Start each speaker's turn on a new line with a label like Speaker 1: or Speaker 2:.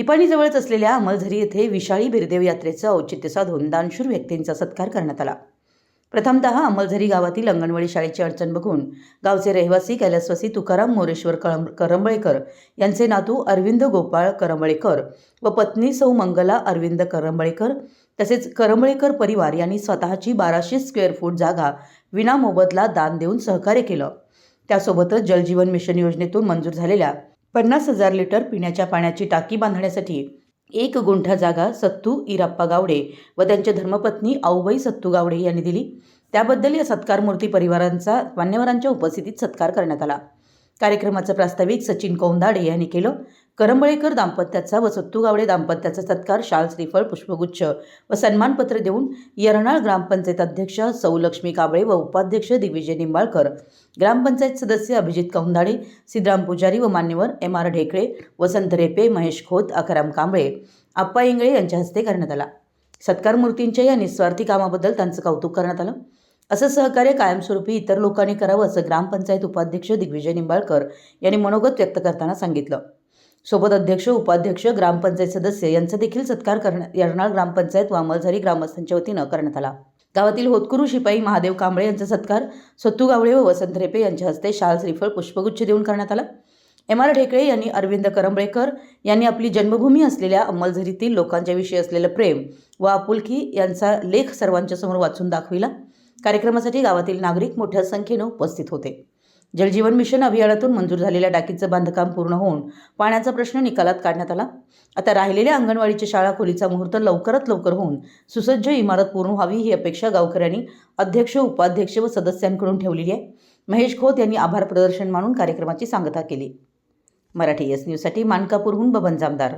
Speaker 1: निपाणीजवळच असलेल्या अमलझरी येथे विशाळी बिरदेव यात्रेचं औचित्य साधून दानशूर व्यक्तींचा सत्कार करण्यात आला. प्रथमतः अंमलझरी गावातील अंगणवाडी शाळेची अडचण बघून गावचे रहिवासी कैलासवासी तुकाराम मोरेश्वर कळम करंबळेकर यांचे नातू अरविंद गोपाळ करंबळेकर व पत्नी सौ मंगला अरविंद करंबळेकर तसेच करंबळेकर परिवार यांनी स्वतःची बाराशे स्क्वेअर फूट जागा विनामोबदला दान देऊन सहकार्य केलं. त्यासोबतच जलजीवन मिशन योजनेतून मंजूर झालेल्या पन्नास हजार लिटर पिण्याच्या पाण्याची टाकी बांधण्यासाठी एक गुंठा जागा सत्तू इराप्पा गावडे व त्यांच्या धर्मपत्नी आऊबाई सत्तू गावडे यांनी दिली. त्याबद्दल या सत्कारमूर्ती परिवारांचा मान्यवरांच्या उपस्थितीत सत्कार करण्यात आला. कार्यक्रमाचं प्रास्ताविक सचिन कौंदाडे यांनी केलं. करंबळेकर दाम्पत्याचा व सत्तू गावडे दाम्पत्याचा सत्कार शाल श्रीफळ पुष्पगुच्छ व सन्मानपत्र देऊन यरनाळ ग्रामपंचायत अध्यक्ष सौलक्ष्मी कांबळे काबळे व उपाध्यक्ष दिग्विजय निंबाळकर ग्रामपंचायत सदस्य अभिजित कौंदाडे सिद्धराम पुजारी व मान्यवर एम आर ढेकळे वसंत रेपे महेश खोत अकराम कांबळे आप्पा इंगळे यांच्या हस्ते करण्यात आला. सत्कार मूर्तींच्या या निस्वार्थी कामाबद्दल त्यांचं कौतुक करण्यात आलं. असं सहकार्य कायमस्वरूपी इतर लोकांनी करावं असं ग्रामपंचायत उपाध्यक्ष दिग्विजय निंबाळकर यांनी मनोगत व्यक्त करताना सांगितलं. सोबत अध्यक्ष उपाध्यक्ष ग्रामपंचायत सदस्य यांचा देखील सत्कार करण्यात यरनाळ ग्रामपंचायत व अंमलझारी ग्रामस्थांच्या वतीनं करण्यात आला. गावातील होतकुरू शिपाई महादेव कांबळे यांचा सत्कार सत्तू गावळे व वसंत रेपे यांच्या हस्ते शाल श्रीफळ पुष्पगुच्छ देऊन करण्यात आला. एम आर ढेकळे यांनी अरविंद करंबळेकर यांनी आपली जन्मभूमी असलेल्या अंमलझरीतील लोकांच्याविषयी असलेलं प्रेम व आपुलकी यांचा लेख सर्वांच्या समोर वाचून दाखविला. कार्यक्रमासाठी गावातील नागरिक मोठ्या संख्येनं उपस्थित होते. जलजीवन मिशन अभियानातून मंजूर झालेल्या टाकीचं बांधकाम पूर्ण होऊन पाण्याचा प्रश्न निकालात काढण्यात आला. आता राहिलेल्या अंगणवाडीच्या शाळा खोलीचा मुहूर्त लवकरात लवकर होऊन सुसज्ज इमारत पूर्ण व्हावी ही अपेक्षा गावकऱ्यांनी अध्यक्ष उपाध्यक्ष व सदस्यांकडून ठेवलेली आहे. महेश खोत यांनी आभार प्रदर्शन मानून कार्यक्रमाची सांगता केली. मराठी एस न्यूजसाठी मानकापूरहून बबन जामदार.